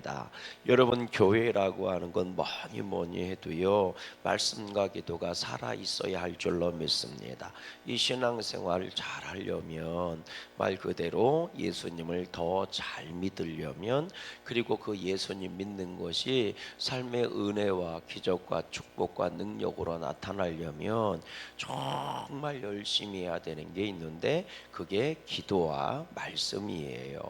다 여러분 교회라고 하는 건 뭐니 뭐니 해도요 말씀과 기도가 살아 있어야 할 줄로 믿습니다. 이 신앙생활을 잘 하려면 말 그대로 예수님을 더 잘 믿으려면 그리고 그 예수님 믿는 것이 삶의 은혜와 기적과 축복과 능력으로 나타나려면 정말 열심히 해야 되는 게 있는데 그게 기도와 말씀이에요.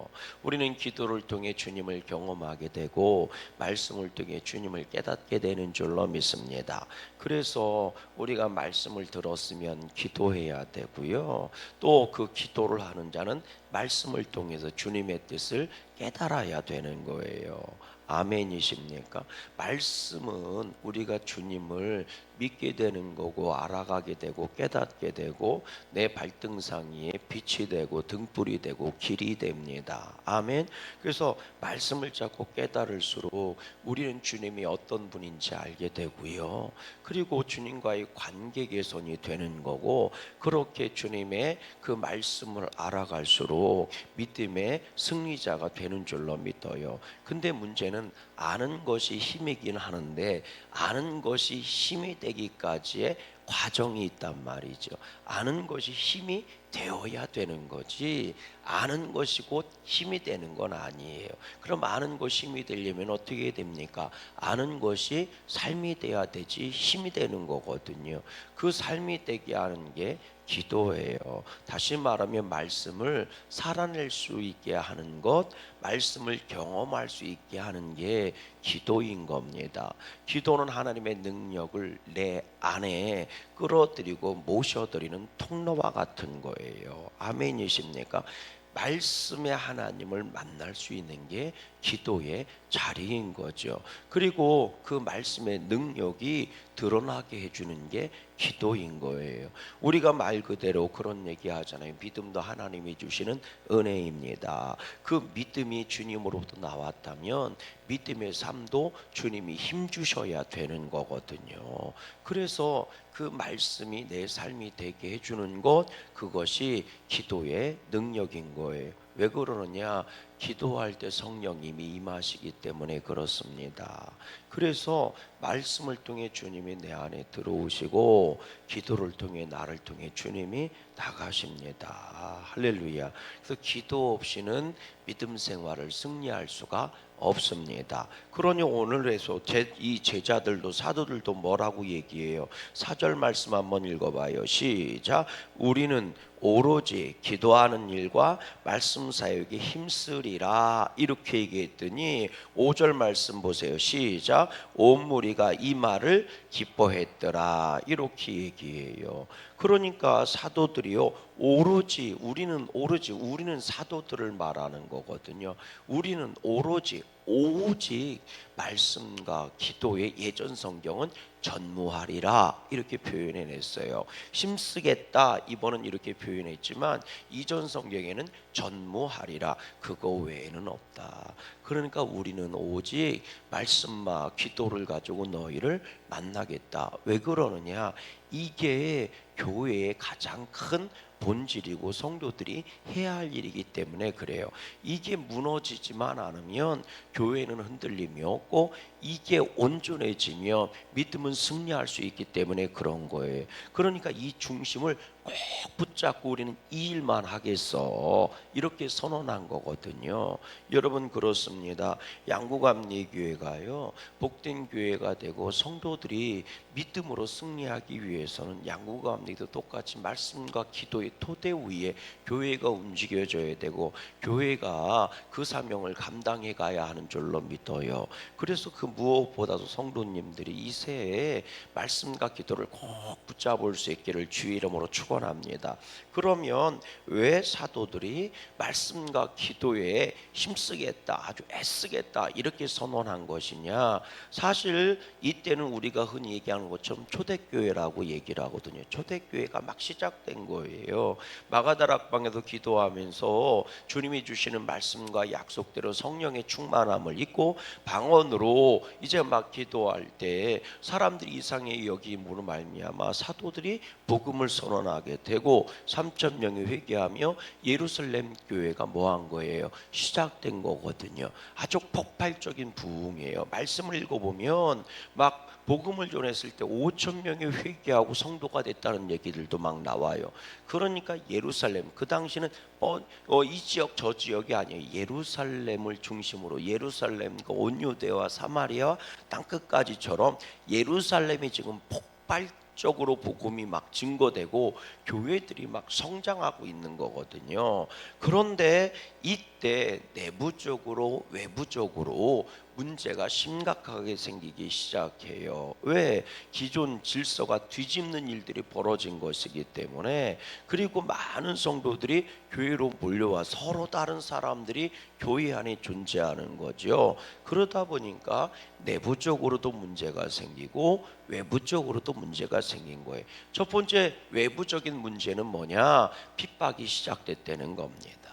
우리는 기도를 통해 주님을 경험하게 되고 말씀을 통해 주님을 깨닫게 되는 줄로 믿습니다. 그래서 우리가 말씀을 들었으면 기도해야 되고요. 또 그 기도를 하는 자는 말씀을 통해서 주님의 뜻을 깨달아야 되는 거예요. 아멘이십니까? 말씀은 우리가 주님을 믿게 되는 거고 알아가게 되고 깨닫게 되고 내 발등상 위에 빛이 되고 등불이 되고 길이 됩니다. 아멘. 그래서 말씀을 잡고 깨달을수록 우리는 주님이 어떤 분인지 알게 되고요. 그리고 주님과의 관계 개선이 되는 거고 그렇게 주님의 그 말씀을 알아갈수록 믿음의 승리자가 되는 줄로 믿어요. 근데 문제는 아는 것이 힘이긴 하는데 아는 것이 힘이 되기까지의 과정이 있단 말이죠. 아는 것이 힘이 되어야 되는 거지 아는 것이 곧 힘이 되는 건 아니에요. 그럼 아는 것이 힘이 되려면 어떻게 됩니까? 아는 것이 삶이 돼야 되지 힘이 되는 거거든요. 그 삶이 되게 하는 게 기도예요. 다시 말하면 말씀을 살아낼 수 있게 하는 것, 말씀을 경험할 수 있게 하는 게 기도인 겁니다. 기도는 하나님의 능력을 내 안에 끌어들이고 모셔드리는 통로와 같은 거예요. 아멘이십니까? 말씀의 하나님을 만날 수 있는 게 기도의 자리인 거죠. 그리고 그 말씀의 능력이 드러나게 해주는 게 기도인 거예요. 우리가 말 그대로 그런 얘기 하잖아요. 믿음도 하나님이 주시는 은혜입니다. 그 믿음이 주님으로부터 나왔다면 믿음의 삶도 주님이 힘 주셔야 되는 거거든요. 그래서 그 말씀이 내 삶이 되게 해주는 것 그것이 기도의 능력인 거예요. 왜 그러느냐? 기도할 때 성령님이 임하시기 때문에 그렇습니다. 그래서 말씀을 통해 주님이 내 안에 들어오시고 기도를 통해 나를 통해 주님이 나가십니다. 할렐루야. 그래서 기도 없이는 믿음 생활을 승리할 수가 없습니다. 그러니 오늘에서 제, 이 제자들도 사도들도 뭐라고 얘기해요? 사절 말씀 한번 읽어봐요. 시작. 우리는 오로지 기도하는 일과 말씀 사역에 힘쓰리라 이렇게 얘기했더니 5절 말씀 보세요. 시작. 온 무리가 이 말을 기뻐했더라 이렇게 얘기해요. 그러니까 사도들이요 오로지 우리는 오로지 우리는 사도들을 말하는 거거든요. 우리는 오로지 오직 말씀과 기도의 예전 성경은 전무하리라 이렇게 표현해 냈어요. 힘쓰겠다 이번은 이렇게 표현했지만 이전 성경에는 전무하리라 그거 외에는 없다. 그러니까 우리는 오직 말씀과 기도를 가지고 너희를 만나겠다. 왜 그러느냐? 이게 교회의 가장 큰 본질이고 성도들이 해야 할 일이기 때문에 그래요. 이게 무너지지만 않으면 교회는 흔들림이 없고 이게 온전해지면 믿음은 승리할 수 있기 때문에 그런 거예요. 그러니까 이 중심을 꼭 붙잡고 우리는 이 일만 하겠어 이렇게 선언한 거거든요. 여러분 그렇습니다. 양구감리 교회가요 복된 교회가 되고 성도들이 믿음으로 승리하기 위해서는 양구감리도 똑같이 말씀과 기도의 토대 위에 교회가 움직여져야 되고 교회가 그 사명을 감당해 가야 하는 줄로 믿어요. 그래서 그 무엇보다도 성도님들이 이 새해 말씀과 기도를 꼭 붙잡을 수 있기를 주의 이름으로 축원합니다. 그러면 왜 사도들이 말씀과 기도에 힘쓰겠다, 아주 애쓰겠다 이렇게 선언한 것이냐? 사실 이때는 우리가 흔히 얘기하는 것처럼 초대교회라고 얘기를 하거든요. 초대교회가 막 시작된 거예요. 마가다락방에서 기도하면서 주님이 주시는 말씀과 약속대로 성령의 충만함을 입고 방언으로 이제 막 기도할 때 사람들이 이상해 여기 무로 말미암아 사도들이 복음을 선언하게 되고 3천 명이 회개하며 예루살렘 교회가 뭐한 거예요? 시작된 거거든요. 아주 폭발적인 부흥이에요. 말씀을 읽어보면 막 복음을 전했을 때 5천 명이 회개하고 성도가 됐다는 얘기들도 막 나와요. 그러니까 예루살렘 그 당시는 어, 어, 이 지역 저 지역이 아니에요. 예루살렘을 중심으로 예루살렘 그온 유대와 사마리아 땅 끝까지처럼 예루살렘이 지금 폭발 적으로 복음이 막 증거되고 교회들이 막 성장하고 있는 거거든요. 그런데 이때 내부적으로 외부적으로 문제가 심각하게 생기기 시작해요. 왜? 기존 질서가 뒤집는 일들이 벌어진 것이기 때문에 그리고 많은 성도들이 교회로 몰려와 서로 다른 사람들이 교회 안에 존재하는 거죠. 그러다 보니까 내부적으로도 문제가 생기고 외부적으로도 문제가 생긴 거예요. 첫 번째 외부적인 문제는 뭐냐? 핍박이 시작됐다는 겁니다.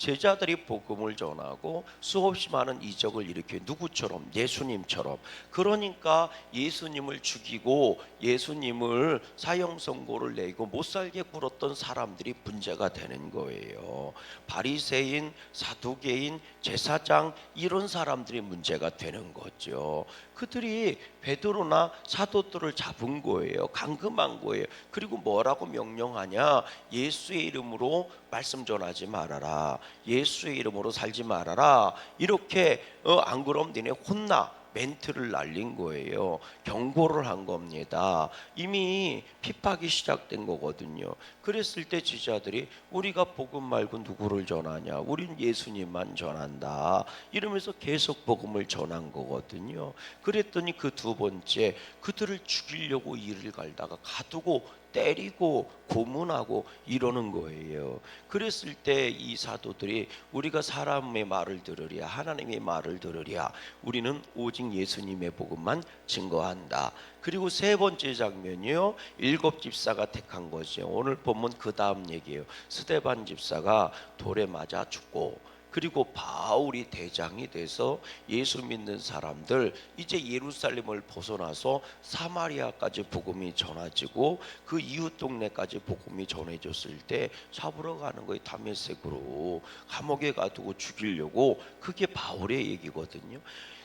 제자들이 복음을 전하고 수없이 많은 이적을 일으켜 누구처럼 예수님처럼 그러니까 예수님을 죽이고 예수님을 사형 선고를 내고 못 살게 굴었던 사람들이 문제가 되는 거예요. 바리새인, 사두개인, 제사장 이런 사람들이 문제가 되는 거죠. 그들이 베드로나 사도들을 잡은 거예요. 감금한 거예요. 그리고 뭐라고 명령하냐? 예수의 이름으로 말씀 전하지 말아라. 예수의 이름으로 살지 말아라. 이렇게 어, 안 그럼 니네 혼나. 멘트를 날린 거예요. 경고를 한 겁니다. 이미 핍박이 시작된 거거든요. 그랬을 때 지자들이 우리가 복음 말고 누구를 전하냐? 우린 예수님만 전한다. 이러면서 계속 복음을 전한 거거든요. 그랬더니 그 두 번째 그들을 죽이려고 이를 갈다가 가두고 때리고 고문하고 이러는 거예요. 그랬을 때 이 사도들이 우리가 사람의 말을 들으랴 하나님의 말을 들으랴 우리는 오직 예수님의 복음만 증거한다. 그리고 세 번째 장면이요. 일곱 집사가 택한 거죠. 오늘 보면 그 다음 얘기예요. 스데반 집사가 돌에 맞아 죽고 그리고 바울이 대장이 돼서 예수 믿는 사람들 이제 예루살렘을 벗어나서 사마리아까지 복음이 전해지고 그 이웃 동네까지 복음이 전해졌을 때 잡으러 가는 거예요 다메섹으로 감옥에 가두고 죽이려고 그게 바울의 얘기거든요.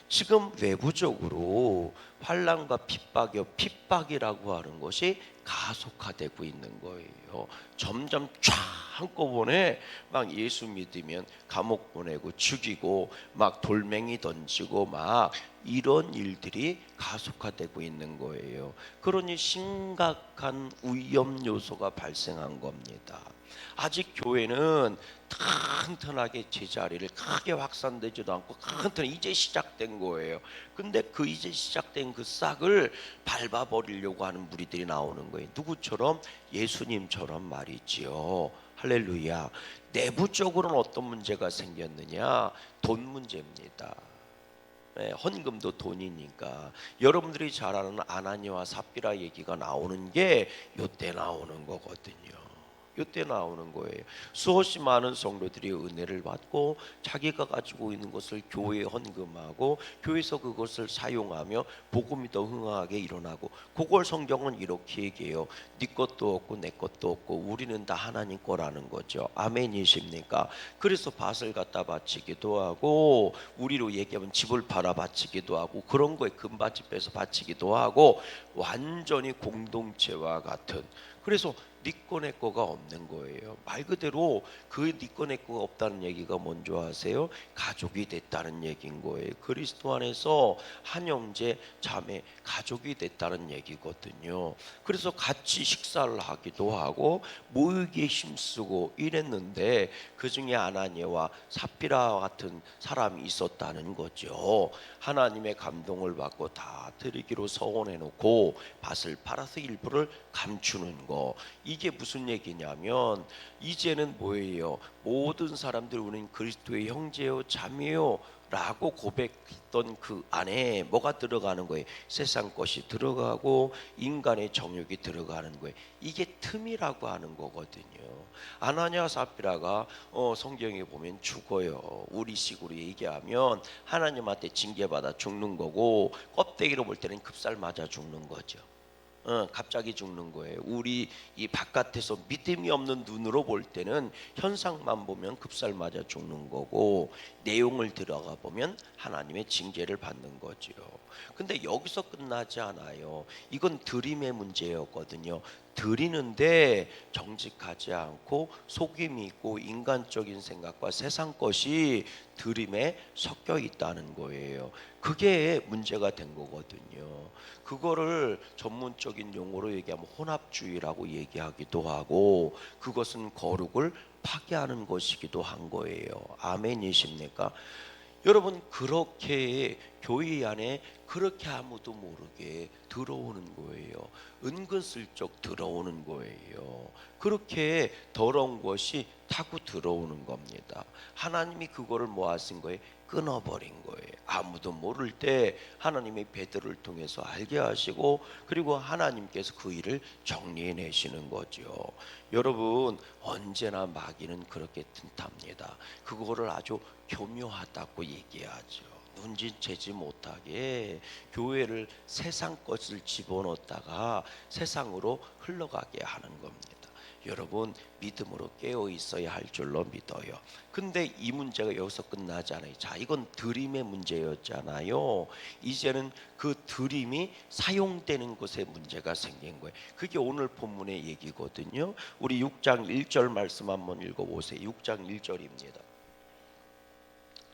지금 외부적으로 환란과 핍박이요 핍박이라고 하는 것이 가속화되고 있는 거예요. 점점 쫙 한꺼번에 막 예수 믿으면 감옥 보내고 죽이고 막 돌멩이 던지고 막 이런 일들이 가속화되고 있는 거예요. 그러니 심각한 위험 요소가 발생한 겁니다. 아직 교회는 튼튼하게 제자리를 크게 확산되지도 않고 튼튼 이제 시작된 거예요. 근데 그 이제 시작된 그 싹을 밟아 버리려고 하는 무리들이 나오는 거예요. 누구처럼 예수님처럼 말이지요. 할렐루야. 내부적으로는 어떤 문제가 생겼느냐? 돈 문제입니다. 네, 헌금도 돈이니까 여러분들이 잘 아는 아나니와 삽비라 얘기가 나오는 게 요때 나오는 거거든요. 요때 나오는 거예요. 수없이 많은 성도들이 은혜를 받고 자기가 가지고 있는 것을 교회에 헌금하고 교회에서 그것을 사용하며 복음이 더 흥하게 일어나고 그걸 성경은 이렇게 얘기해요. 네 것도 없고 내 것도 없고 우리는 다 하나님 거라는 거죠. 아멘이십니까? 그래서 밭을 갖다 바치기도 하고 우리로 얘기하면 집을 팔아 바치기도 하고 그런 거에 금밭집 빼서 바치기도 하고 완전히 공동체와 같은 그래서 니꺼 내 거가 없는 거예요. 말 그대로 그 니꺼 내 거가 없다는 얘기가 뭔지 아세요? 가족이 됐다는 얘기인 거예요. 그리스도 안에서 한 형제 자매 가족이 됐다는 얘기거든요. 그래서 같이 식사를 하기도 하고 모이기에 힘쓰고 이랬는데 그 중에 아나니와 삽비라 같은 사람이 있었다는 거죠. 하나님의 감동을 받고 다 드리기로 서원해 놓고 밭을 팔아서 일부를 감추는 거. 이게 무슨 얘기냐면 이제는 뭐예요? 모든 사람들 우리는 그리스도의 형제요 자매요 라고 고백했던 그 안에 뭐가 들어가는 거예요? 세상 것이 들어가고 인간의 정욕이 들어가는 거예요. 이게 틈이라고 하는 거거든요. 아나니아 사피라가 어, 성경에 보면 죽어요. 우리식으로 얘기하면 하나님한테 징계받아 죽는 거고 껍데기로 볼 때는 급살 맞아 죽는 거죠. 어, 갑자기 죽는 거예요. 우리 이 바깥에서 믿음이 없는 눈으로 볼 때는 현상만 보면 급살 맞아 죽는 거고 내용을 들어가 보면 하나님의 징계를 받는 거지요. 근데 여기서 끝나지 않아요. 이건 드림의 문제였거든요. 드리는데 정직하지 않고 속임이 있고 인간적인 생각과 세상 것이 드림에 섞여 있다는 거예요. 그게 문제가 된 거거든요. 그거를 전문적인 용어로 얘기하면 혼합주의라고 얘기하기도 하고 그것은 거룩을 파괴하는 것이기도 한 거예요. 아멘이십니까? 여러분 그렇게 교회 안에 그렇게 아무도 모르게 들어오는 거예요. 은근슬쩍 들어오는 거예요. 그렇게 더러운 것이 타고 들어오는 겁니다. 하나님이 그거를 뭐 하신 거예요? 끊어버린 거예요. 아무도 모를 때 하나님의 베드를 통해서 알게 하시고 그리고 하나님께서 그 일을 정리해 내시는 거죠. 여러분 언제나 마귀는 그렇게 튼탑니다. 그거를 아주 교묘하다고 얘기하죠. 눈치채지 못하게 교회를 세상 것을 집어넣다가 세상으로 흘러가게 하는 겁니다. 여러분 믿음으로 깨어 있어야 할 줄로 믿어요. 근데 이 문제가 여기서 끝나지 않아요. 자, 이건 드림의 문제였잖아요. 이제는 그 드림이 사용되는 것에 문제가 생긴 거예요. 그게 오늘 본문의 얘기거든요. 우리 6장 1절 말씀 한번 읽어 보세요. 6장 1절입니다.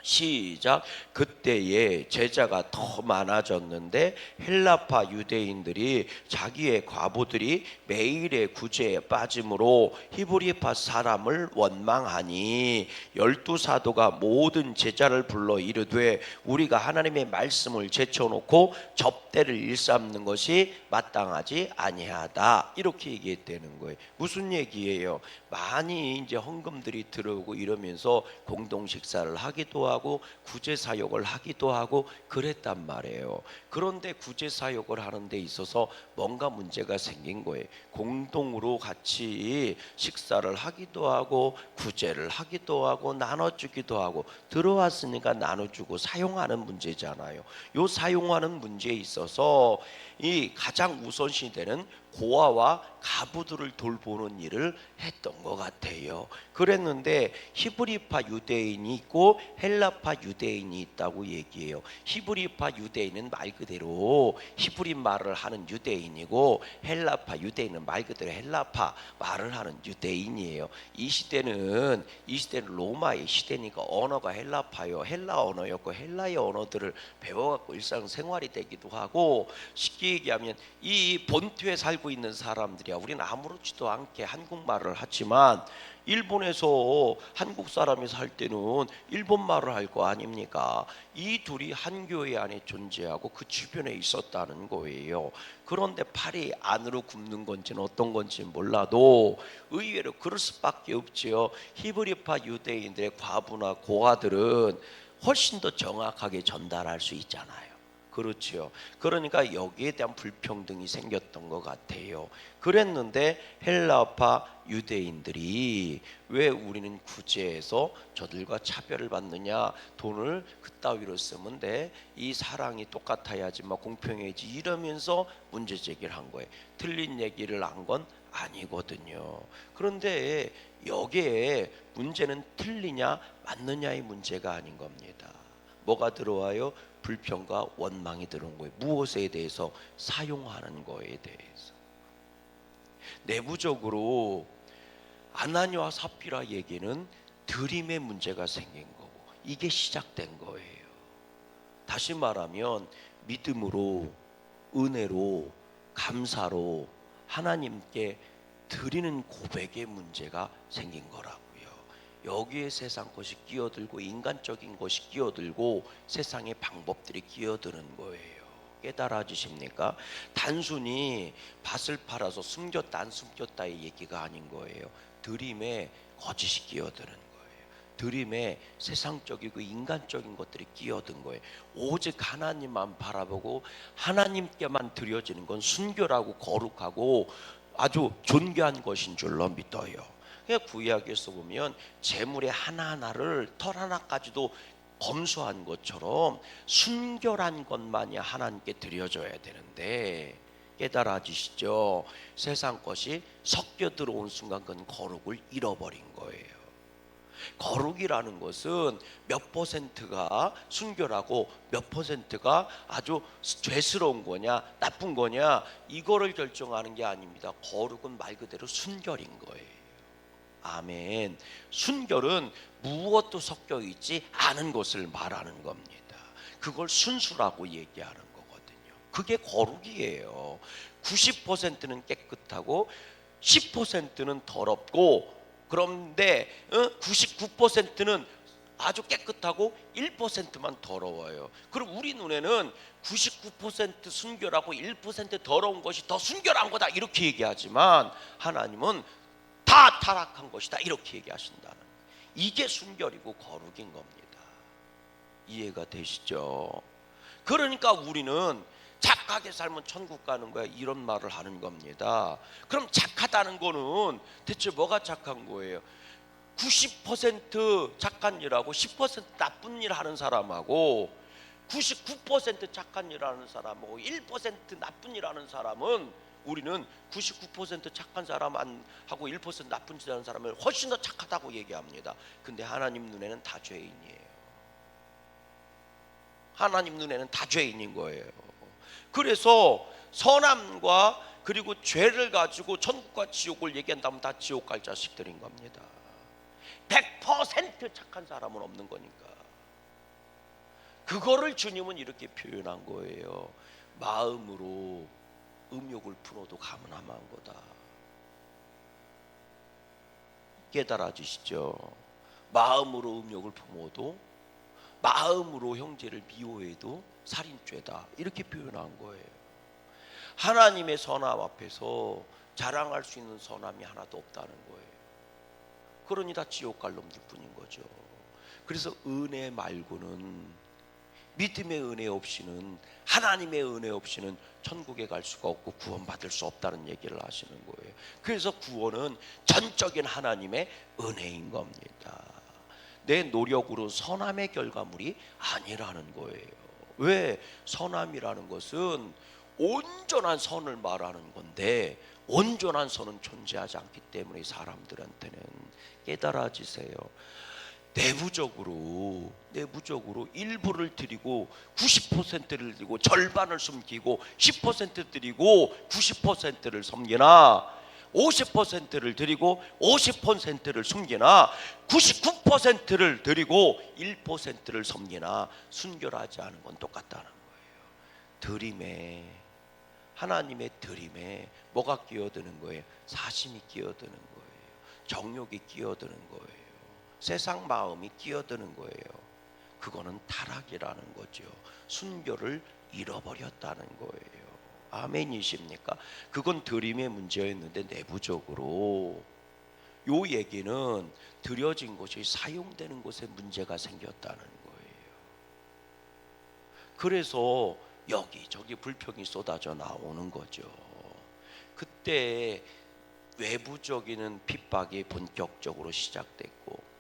시작. 그때에 제자가 더 많아졌는데 헬라파 유대인들이 자기의 과부들이 매일의 구제에 빠짐으로 히브리파 사람을 원망하니 열두 사도가 모든 제자를 불러 이르되 우리가 하나님의 말씀을 제쳐놓고 접대를 일삼는 것이 마땅하지 아니하다. 이렇게 얘기했다는 거예요. 무슨 얘기예요 많이 이제 헌금들이 들어오고 이러면서 공동 식사를 하기도 하고 구제 사역을 하기도 하고 그랬단 말이에요. 그런데 구제 사역을 하는 데 있어서 뭔가 문제가 생긴 거예요. 공동으로 같이 식사를 하기도 하고 구제를 하기도 하고 나눠 주기도 하고 들어왔으니까 나눠 주고 사용하는 문제잖아요. 요 사용하는 문제에 있어서 이 가장 우선시 되는 고아와 가부들을 돌보는 일을 했던 것 같아요. 그랬는데 히브리파 유대인이 있고 헬라파 유대인이 있다고 얘기해요. 히브리파 유대인은 말 그대로 히브리 말을 하는 유대인이고 헬라파 유대인은 말 그대로 헬라파 말을 하는 유대인이에요. 이 시대는 이 시대는 로마의 시대니까 언어가 헬라파요. 헬라 언어였고 헬라의 언어들을 배워갖고 일상생활이 되기도 하고 쉽게 얘기하면 이 본토에 살고 있는 사람들이야. 우리는 아무렇지도 않게 한국말을 하지만 일본에서 한국 사람이 살 때는 일본 말을 할 거 아닙니까? 이 둘이 한 교회 안에 존재하고 그 주변에 있었다는 거예요. 그런데 팔이 안으로 굽는 건지는 어떤 건지 몰라도 의외로 그럴 수밖에 없지요. 히브리파 유대인들의 과부나 고아들은 훨씬 더 정확하게 전달할 수 있잖아요. 그렇지요. 그러니까 여기에 대한 불평등이 생겼던 것 같아요. 그랬는데 헬라파 유대인들이 왜 우리는 구제해서 저들과 차별을 받느냐 돈을 그따위로 쓰면 돼이 사랑이 똑같아야지 막 공평해야지 이러면서 문제 제기를 한 거예요. 틀린 얘기를 한 건 아니거든요. 그런데 여기에 문제는 틀리냐 맞느냐의 문제가 아닌 겁니다. 뭐가 들어와요? 불평과 원망이 들어온 거예요. 무엇에 대해서 사용하는 거에 대해서. 내부적으로 아나니와 사피라 얘기는 드림의 문제가 생긴 거고 이게 시작된 거예요. 다시 말하면 믿음으로 은혜로 감사로 하나님께 드리는 고백의 문제가 생긴 거라고요. 여기에 세상 것이 끼어들고 인간적인 것이 끼어들고 세상의 방법들이 끼어드는 거예요. 깨달아지십니까? 단순히 밭을 팔아서 숨겼다 안 숨겼다의 얘기가 아닌 거예요. 드림에 거짓이 끼어드는 거예요. 드림에 세상적이고 인간적인 것들이 끼어든 거예요. 오직 하나님만 바라보고 하나님께만 드려지는 건 순결하고 거룩하고 아주 존귀한 것인 줄로 믿어요. 구약에서 보면 재물의 하나하나를 털 하나까지도 검소한 것처럼 순결한 것만이 하나님께 드려져야 되는데 깨달아지시죠? 세상 것이 섞여 들어온 순간 그건 거룩을 잃어버린 거예요. 거룩이라는 것은 몇 퍼센트가 순결하고 몇 퍼센트가 아주 죄스러운 거냐 나쁜 거냐 이거를 결정하는 게 아닙니다. 거룩은 말 그대로 순결인 거예요. 아멘. 순결은 무엇도 섞여 있지 않은 것을 말하는 겁니다. 그걸 순수라고 얘기하는 거거든요. 그게 거룩이에요. 90%는 깨끗하고 10%는 더럽고 그런데 99%는 아주 깨끗하고 1%만 더러워요. 그럼 우리 눈에는 99% 순결하고 1% 더러운 것이 더 순결한 거다 이렇게 얘기하지만 하나님은 다 타락한 것이다 이렇게 얘기하신다는 이게 순결이고 거룩인 겁니다. 이해가 되시죠? 그러니까 우리는 착하게 살면 천국 가는 거야 이런 말을 하는 겁니다. 그럼 착하다는 거는 대체 뭐가 착한 거예요? 90% 착한 일하고 10% 나쁜 일 하는 사람하고 99% 착한 일 하는 사람하고 1% 나쁜 일 하는 사람은 우리는 99% 착한 사람 안 하고 1% 나쁜 짓 하는 사람을 훨씬 더 착하다고 얘기합니다. 근데 하나님 눈에는 다 죄인이에요. 하나님 눈에는 다 죄인인 거예요. 그래서 선함과 그리고 죄를 가지고 천국과 지옥을 얘기한다면 다 지옥 갈 자식들인 겁니다. 100% 착한 사람은 없는 거니까. 그거를 주님은 이렇게 표현한 거예요. 마음으로 음욕을 풀어도 가문함한 거다. 깨달아지시죠? 마음으로 음욕을 품어도 마음으로 형제를 미워해도 살인죄다. 이렇게 표현한 거예요. 하나님의 선함 앞에서 자랑할 수 있는 선함이 하나도 없다는 거예요. 그러니 다 지옥 갈 놈들 뿐인 거죠. 그래서 은혜 말고는 믿음의 은혜 없이는 하나님의 은혜 없이는 천국에 갈 수가 없고 구원받을 수 없다는 얘기를 하시는 거예요. 그래서 구원은 전적인 하나님의 은혜인 겁니다. 내 노력으로 선함의 결과물이 아니라는 거예요. 왜 선함이라는 것은 온전한 선을 말하는 건데 온전한 선은 존재하지 않기 때문에 사람들한테는 깨달아지세요. 내부적으로 내부적으로 일부를 드리고 90%를 드리고 절반을 숨기고 10% 드리고 90%를 섬기나 50%를 드리고 50%를 숨기나 99%를 드리고 1%를 섬기나 순결하지 않은 건 똑같다는 거예요. 드림에 하나님의 드림에 뭐가 끼어드는 거예요? 사심이 끼어드는 거예요. 정욕이 끼어드는 거예요. 세상 마음이 끼어드는 거예요. 그거는 타락이라는 거죠. 순결을 잃어버렸다는 거예요. 아멘이십니까? 그건 드림의 문제였는데 내부적으로 요 얘기는 드려진 것이 사용되는 것에 문제가 생겼다는 거예요. 그래서 여기 저기 불평이 쏟아져 나오는 거죠. 그때 외부적인 핍박이 본격적으로 시작됐고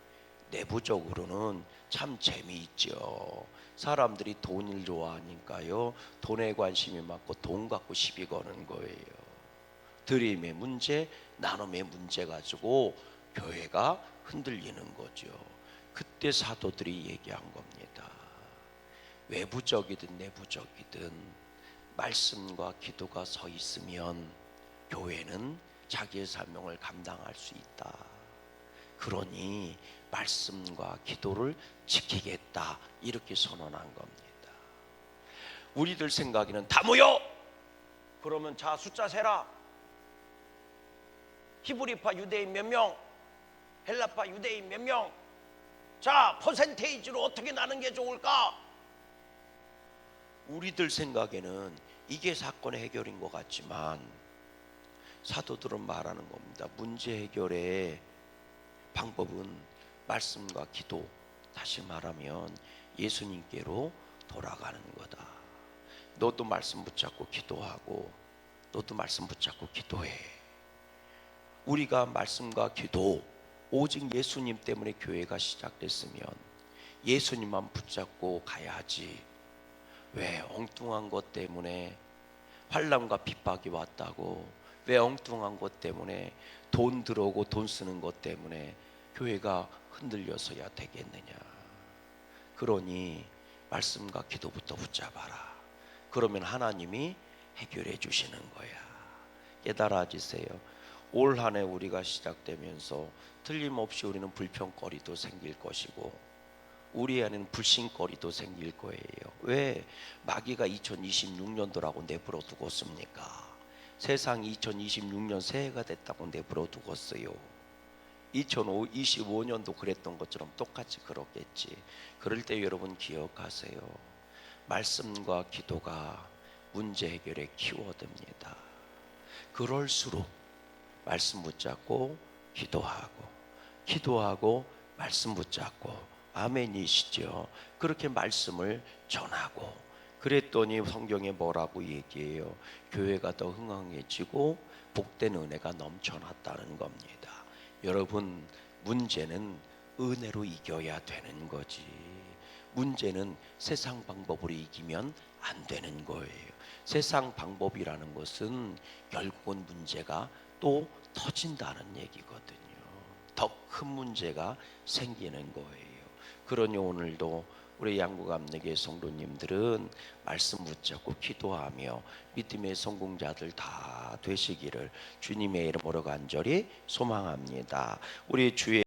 내부적으로는 참 재미있죠. 사람들이 돈을 좋아하니까요. 돈에 관심이 많고 돈 갖고 시비 거는 거예요. 드림의 문제, 나눔의 문제 가지고 교회가 흔들리는 거죠. 그때 사도들이 얘기한 겁니다. 외부적이든 내부적이든 말씀과 기도가 서 있으면 교회는 자기의 사명을 감당할 수 있다. 그러니 말씀과 기도를 지키겠다 이렇게 선언한 겁니다. 우리들 생각에는 다 모여. 그러면 자 숫자 세라. 히브리파 유대인 몇 명, 헬라파 유대인 몇 명. 자 퍼센테이지로 어떻게 나는 게 좋을까? 우리들 생각에는 이게 사건의 해결인 것 같지만 사도들은 말하는 겁니다. 문제 해결의 방법은 말씀과 기도, 다시 말하면 예수님께로 돌아가는 거다. 너도 말씀 붙잡고 기도하고, 너도 말씀 붙잡고 기도해. 우리가 말씀과 기도, 오직 예수님 때문에 교회가 시작됐으면 예수님만 붙잡고 가야지. 왜 엉뚱한 것 때문에 환란과 핍박이 왔다고 왜 엉뚱한 것 때문에 돈 들어오고 돈 쓰는 것 때문에 교회가 흔들려서야 되겠느냐? 그러니 말씀과 기도부터 붙잡아라. 그러면 하나님이 해결해 주시는 거야. 깨달아지세요. 올 한 해 우리가 시작되면서 틀림없이 우리는 불평거리도 생길 것이고 우리 안에는 불신거리도 생길 거예요. 왜? 마귀가 2026년도라고 내버려 두었습니까? 세상이 2026년 새해가 됐다고 내버려 두었어요. 2025년도 그랬던 것처럼 똑같이 그렇겠지. 그럴 때 여러분 기억하세요. 말씀과 기도가 문제 해결의 키워드입니다. 그럴수록 말씀 붙잡고 기도하고 기도하고 말씀 붙잡고 아멘이시죠. 그렇게 말씀을 전하고 그랬더니 성경에 뭐라고 얘기해요? 교회가 더 흥황해지고 복된 은혜가 넘쳐났다는 겁니다. 여러분 문제는 은혜로 이겨야 되는 거지. 문제는 세상 방법으로 이기면 안 되는 거예요. 세상 방법이라는 것은 결국은 문제가 또 터진다는 얘기거든요. 더 큰 문제가 생기는 거예요. 그러니 오늘도 우리 양구감내계 성도님들은 말씀 붙잡고 기도하며 믿음의 성공자들 다 되시기를 주님의 이름으로 간절히 소망합니다. 우리 주의